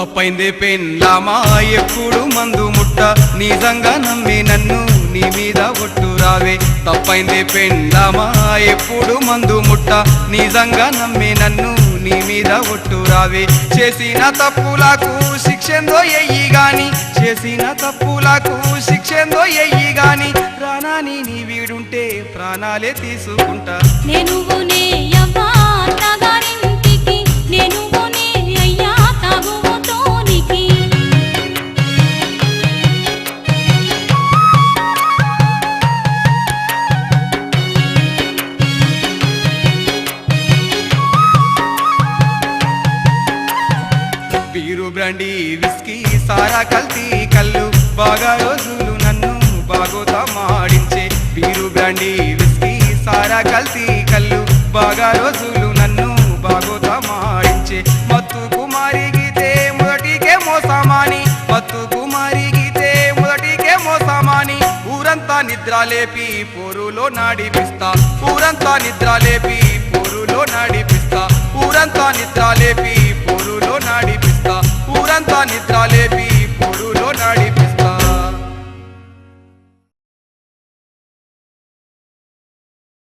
తప్పైందే పెళ్ళామా ఎప్పుడు మందు ముట్ట? నిజంగా నమ్మి నన్ను నీ మీద ఒట్టు రావే. తప్పైందే పెళ్ళామా ఎప్పుడు మందు ముట్ట? నిజంగా నమ్మి నన్ను నీ మీద ఒట్టు రావే. చేసిన తప్పులకు శిక్షందో ఎయ్యి గాని చేసిన తప్పులకు శిక్షందో ఎయ్యి గాని ప్రాణాన్ని నీ వీడుంటే ప్రాణాలే తీసుకుంటా. నేను బీరు బ్రాండి విస్కీ సారా కల్తీ కళ్ళు బాగా రోజులు నన్ను బాగోతా మాడించే బీరు బ్రాండి విస్కీ సారా కల్తీ కళ్ళు బాగా రోజులు నన్ను బాగోతా మాడించే మత్తు కుమారి గీతే మొదటికే మోసమాని. మత్తు కుమారి గీతే మొదటికే మోసమాని. ఊరంతా నిద్ర లేపి పోరులో నాడిపిస్తా. ఊరంతా నిద్ర లేపి పోరులో నాడిపిస్తా. ఊరంతా నిద్ర లేపి పోరులో నాడిపిస్తా నిద్ర